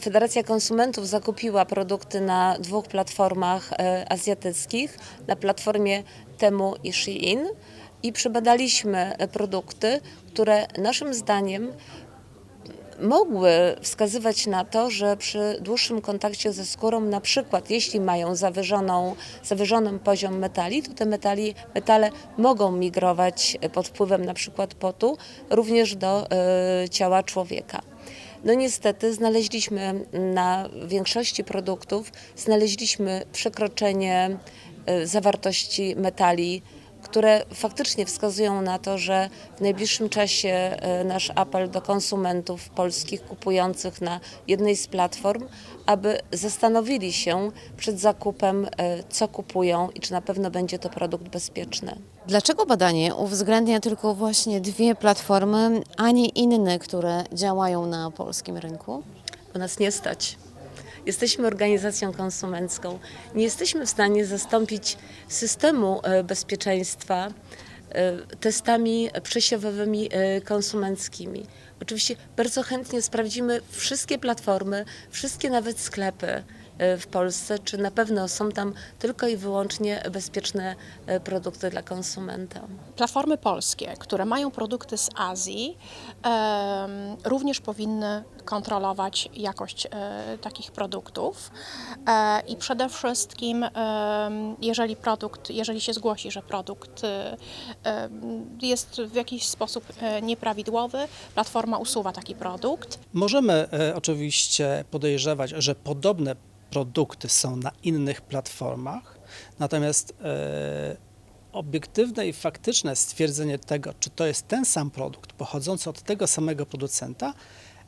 Federacja Konsumentów zakupiła produkty na dwóch platformach e, azjatyckich, na platformie Temu i Shein i przebadaliśmy e, produkty, które naszym zdaniem mogły wskazywać na to, że przy dłuższym kontakcie ze skórą, na przykład jeśli mają zawyżoną, zawyżoną poziom metali, to te metali, metale mogą migrować pod wpływem na przykład potu również do e, ciała człowieka. No niestety znaleźliśmy na większości produktów znaleźliśmy przekroczenie e, zawartości metali które faktycznie wskazują na to, że w najbliższym czasie e, nasz apel do konsumentów polskich kupujących na jednej z platform, aby zastanowili się przed zakupem, e, co kupują i czy na pewno będzie to produkt bezpieczny. Dlaczego badanie uwzględnia tylko właśnie dwie platformy, a nie inne, które działają na polskim rynku? bo nas nie stać. Jesteśmy organizacją konsumencką. Nie jesteśmy w stanie zastąpić systemu e, bezpieczeństwa e, testami przesiewowymi e, konsumenckimi. Oczywiście bardzo chętnie sprawdzimy wszystkie platformy, wszystkie nawet sklepy w Polsce, czy na pewno są tam tylko i wyłącznie bezpieczne e, produkty dla konsumenta. Platformy polskie, które mają produkty z Azji, również powinny kontrolować jakość e, takich produktów e, i przede wszystkim, jeżeli produkt, jeżeli się zgłosi, że produkt e, jest w jakiś sposób e, nieprawidłowy, platforma usuwa taki produkt. Możemy e, oczywiście podejrzewać, że podobne produkty są na innych platformach, natomiast e, obiektywne i faktyczne stwierdzenie tego, czy to jest ten sam produkt pochodzący od tego samego producenta,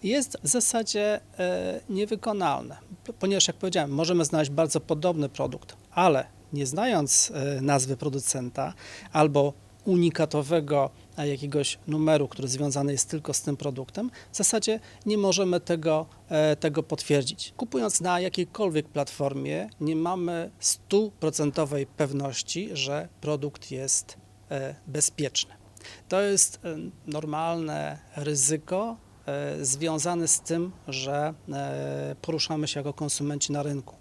jest w zasadzie e, niewykonalne, ponieważ jak powiedziałem, możemy znaleźć bardzo podobny produkt, ale nie znając e, nazwy producenta albo unikatowego jakiegoś numeru, który związany jest tylko z tym produktem, w zasadzie nie możemy tego, e, tego potwierdzić. Kupując na jakiejkolwiek platformie, nie mamy stuprocentowej pewności, że produkt jest e, bezpieczny. To jest e, normalne ryzyko e, związane z tym, że e, poruszamy się jako konsumenci na rynku.